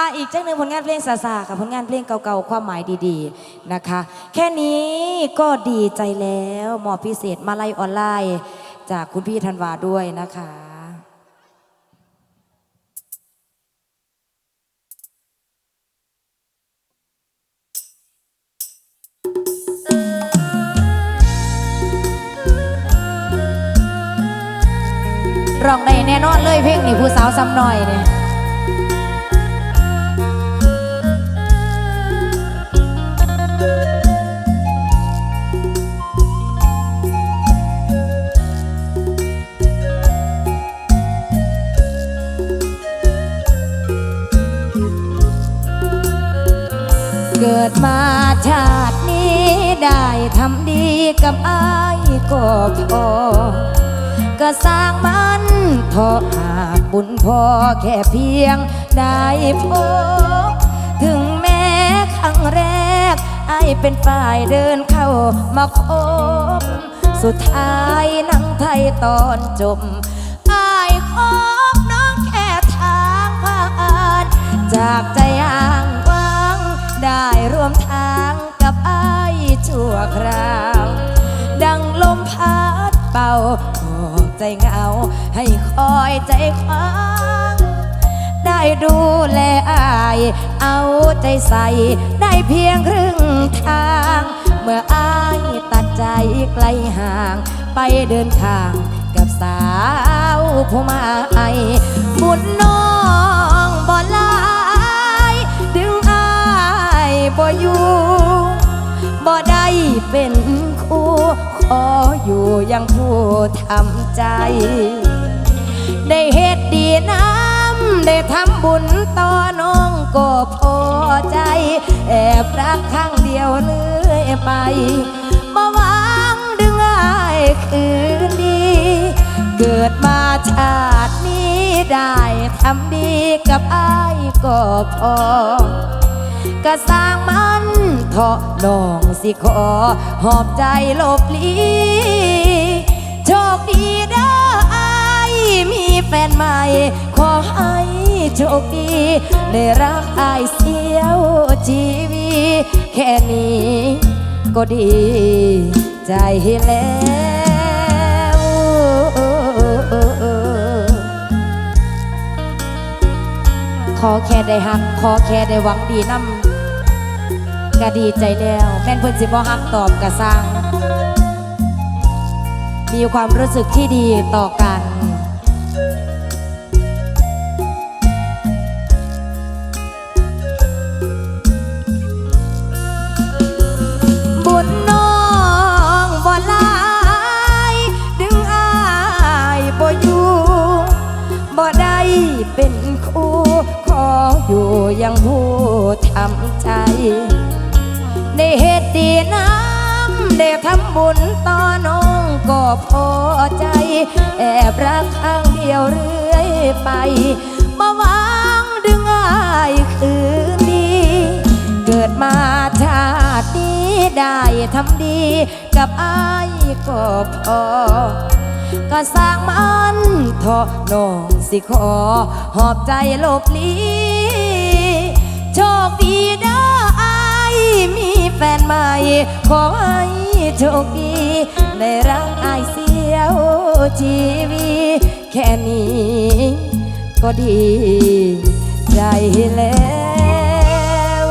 อะอีกจังหนึ่งผลงานเพลงซาซาค่ะผลงานเพลงเก่าๆความหมายดีๆนะคะ แค่นี้ก็ดีใจแล้วหมอพิเศษมาไล่ออนไลน์จากคุณพี่ธันวาด้วยนะคะร้องได้แน่นอนเลยเพลงนี้ผู้สาวซ้ำหน่อยเนี่ย เกิดมาชาตินี้ได้ทำดีกับอายก็พอก็สร้างมันทอหากบุญพอแค่เพียงได้พบถึงแม้ครั้งแรกไอายเป็นฝ่ายเดินเข้ามาคบสุดท้ายนังไทยตอนจบไอายคบน้องแค่ทางผ่านจากใจอา คราว ดังลมพัดเป่าหอบใจเหงา ให้คอยใจคว้างได้ดูแลอาย เอาใจใส่ได้เพียงครึ่งทาง เมื่ออายตัดใจไกลห่าง ไปเดินทางกับสาวผู้มาไอบุญน้องบ่ลาย ดึงอายบ่อยู่ บ่ได้เป็นคู่ขออยู่ยังผู้ทำใจ ได้เฮ็ดดีน้ำได้ทำบุญต่อน้องก็พอใจ แอบรักข้างเดียวเลื่อยไปบ่หวังดึงอายคืนดี เกิดมาชาตินี้ได้ทำดีกับอายก็พอก็สร้างมันาะน้องสิขอ หอบใจหลบหลีโชคดีเด้ออมีแฟนใหม่ ขอให้โชคดีได้รักอายเสียวชีวีแค่นี้ก็ดีใจแล้วขอแค่ได้หัก ขอแค่ได้หวังดีนำ ก็ดีใจแล้ว แม่นเพิ่นสิบ่หักตอบกระสร้าง มีความรู้สึกที่ดีต่อกันบุญน้องบ่ลายดึงอายบ่อยู่บ่ได้เป็นคู่ขออยู่ยังผู้ทำใจ ได้เฮ็ดดีน้ำได้ทำบุญต่อน้องก็พอใจ แอบรักข้างเดียวเรื่อยไปมาหวังดึงอายคืนดี เกิดมาชาตินี้ได้ทำดีกับอายก็พอก็สร้างมันเถาะน้องสิขอ หอบใจลบลีโชคดีเด้อ มีแฟนใหม่ ขอให้โชคดีได้รักอายเสียวชีวีแค่นี้ ก็ดีใจแล้ว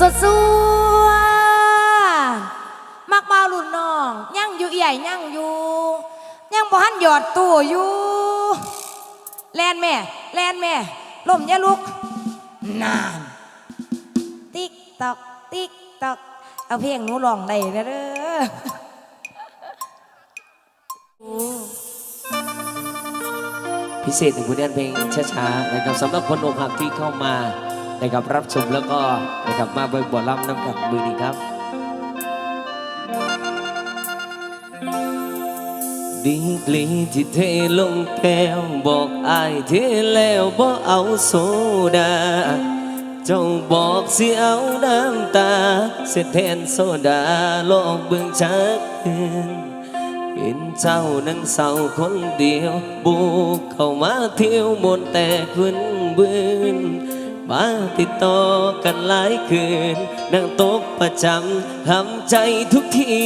สดสัวมั องยังอยู่ใหญ่ยังอยู่ยังบ่หันหยอดตู้อยู่แลนแม่แลนแม่ล่มอยาลุกนานติ๊กตอกติ๊กตอกเอาเพลงหนูร้องได้เด้อเด้อโอ้พิเศษในผลงานเพลงช้าๆนะครับสำหรับคนอกหักที่เข้ามานะครับรับชมแล้วก็นะครับมาเบิกบ่อล่ำน้ำกันมือนี้ครับ ดีกลีที่เทลงแก้วบอกอายเทแล้วบ่เอาโซดา เจ้าบอกสิเอาน้ำตาเสียแทนโซดาลอกเบิ่งชักเพื่อนเห็นเจ้านั้นเศร้าคนเดียว บุกเข้ามาเที่ยวมนแต่คืนบืนมาติดต่อกันหลายคืนนั่งโต๊ะประจำทำใจทุกที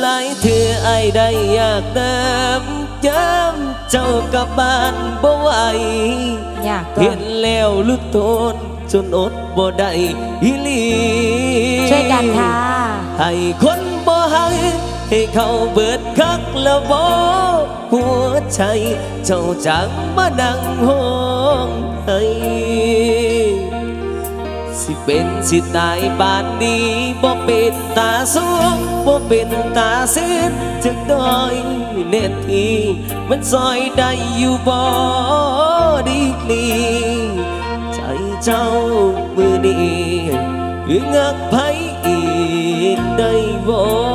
หลายเธอไอายได้อยากเดิมย้ำเจ้ากลับบ้านบ่ไหวอยากตัวเห็นแล้วลุกโตนจนอดบ่ได้อีหลีช่วยกันค่ะให้คนบ่ให้ให้เขาเบิดคักแล้วบ่หัวใจเจ้าจังมานั่งห้องให้ สิเป็นสิตายบานนี้บ่เป็นตาสูงบ่เป็นตาเส้นจึงด้อยเน็ตทีมันซอยได้อยู่บ่ดีกลีใจเจ้ามือนี้คืองักไผอีกได้บ่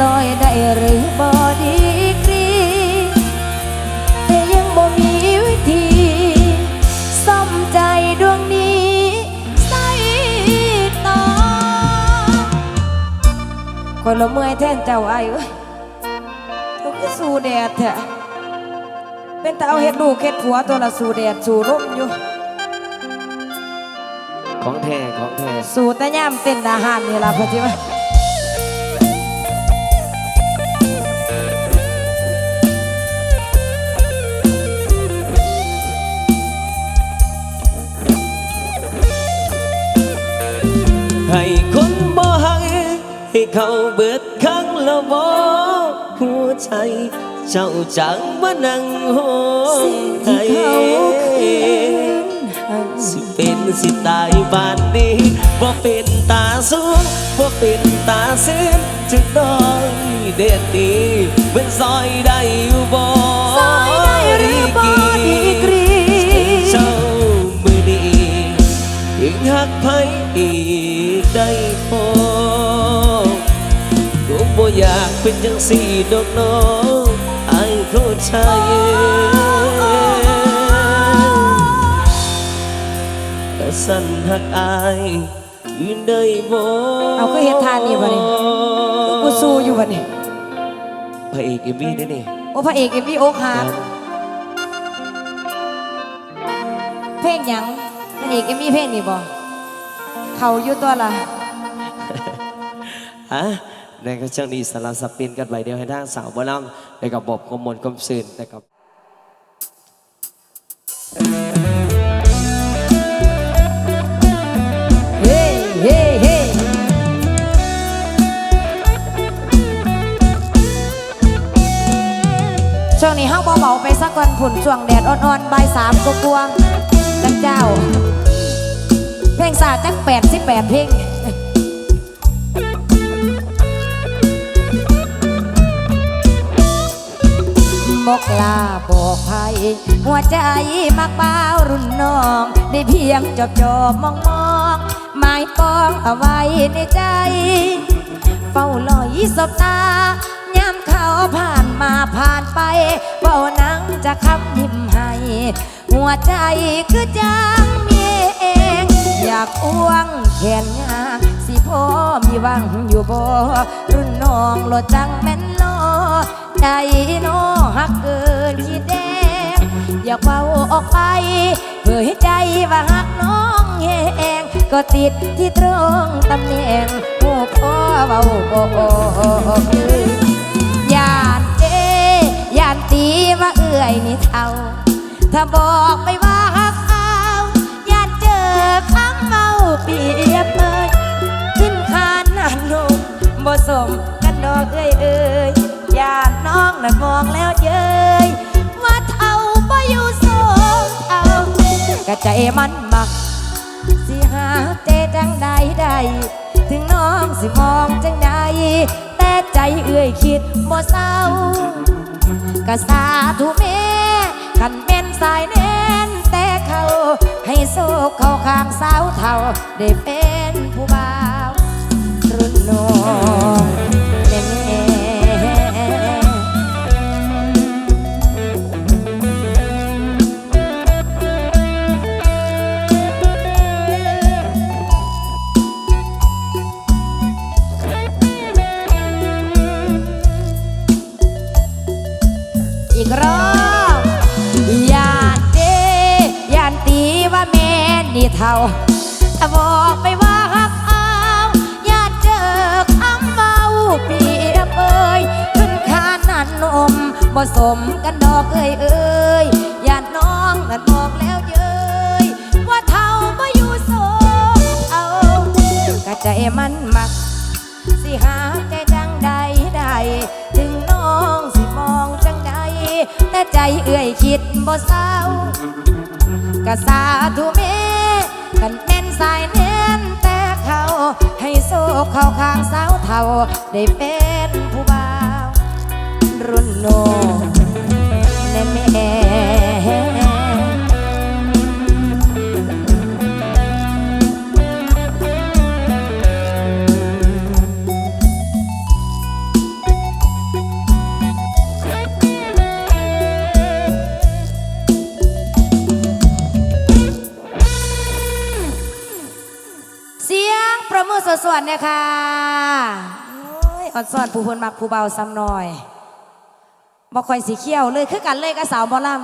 ซอยได้หรือบอดีกรีแต่ยังบ่มีวิธีซ่อมใจดวงนี้ใส่ต่อคนละเมื่อยแทนเจ้าไอ้ายเอ้ยเจ้าคือสู้แดดแท้เป็นแต่เอาเห็ดลูกเห็ดผัวตัวละสู่แดดสู่ร่มอยู่ ของแท้ของแท้สู่แต่ย่ามเต้นอาหารนี่ล่ะพอดีว่าใให้เขาเบิดครั้งละบ่หัวใจ เจ้าจังมานั่งหงสิ่งที่เขาคืนให้สิเป็นสิตายบานนี้บ่เป็นตาสูงบ่เป็นตาเส้นจึงน้อยเด็ดดีเป็นซอยได้อยู่บ่ซอยได้หรือบอดีกรีเจ้ามือดียังหักไผอีกได้พอก็บ่ อยากเป็นจังสี่ดอกน้องไอ้เข้าใจแต่สั่นหักอายอื่นได้บ่เอาก็เฮ็ดทานนี่บ่นี่กูสู้อยู่บัดนี้พระเอกเอมมี่นี่นี่โอ้พระเอกเอ็มวีโอ๊คฮาร์ดเพลงหยังพระเอกเอ็มวีเพลงนี่บ่เขาอยู่ตัวละฮะ ในก็ช่างนี้สารสปลี่ยนกันไปเดียวให้ทางสาวบ่ลำในกับบอบกมลกมซื่นนะครับเฮ้เฮ้เฮ้ช่วงนี้เฮาเบาๆไปสักก่อนผุนช่วงแดดอ่อนๆใบสามกกวงๆจังเจ้า เพลงสาจักแปดสิบแปดเพลง บอกลาบอกภัยหัวใจมักเบารุ่นน้อง ได้เพียงจอบจอบมองมองหมายปองเอาไว้ในใจ เฝ้าลอยสบตายามเขาผ่านมาผ่านไปเฝ้านังจะคำยิ้มให้หัวใจคือจางมีเอง อยากอ้วงแขนยางสิพ่อมีวังอยู่บ่รุ่นน้องโลดจังแม่น ใจน้อหักเกินขีดแดง อยากเบาออกไปเผื่อให้ใจว่าหักน้องแหงก็ติดที่ตรงตำแหน่งหัวคอเบาบอกยานเจยานตีว่าเอื่อยนี่เท่า ถ้าบอกไปว่าหักเอายานเจอคำเมาเปียบเลยขึ้นคานนานลงบ่สม องแล้วเย้ยวัดเอาไปอยู่สงเอากระใจมันมัก สิหาเจจังใดใดถึงน้องสิมองจังใดแต่ใจเอื้อยคิดบ่เศร้ากะสาทุเมกันเป็นสายแน่นแต่เขาให้โซกเขาข้างสาวเท่าได้เป็นผู้บ่าวรุ่นน้องเน่ เท่าถ้าบอกไปว่าฮักเอายานเจอคำเมาเปียบเอ่ยขึ้นคานันนมบ่สมกันดอกเอ้ยเอ้ยยานน้องนั่นบอกแล้วเย้ยว่าเท่าบ่อยู่โสเอากระใจมันมัก สิหาใจจังใดใดถึงน้องสิมองจังใดแต่ใจเอื่อยคิดบ่เศร้ากะสาธุเม กันเป็นสายเน้นแต่เขาให้โซเข้าข้างสาวเท่า ได้เป็นผู้บ่าว รุ่นโนแน่แม่ สวดเนี่ยค่ะอ้ยอดสอนผู้คนมักผู้เบาซ้ำหน่อยบ่ค่อยสีเขียวเลยคือกันเลยกับสาวบอลลัม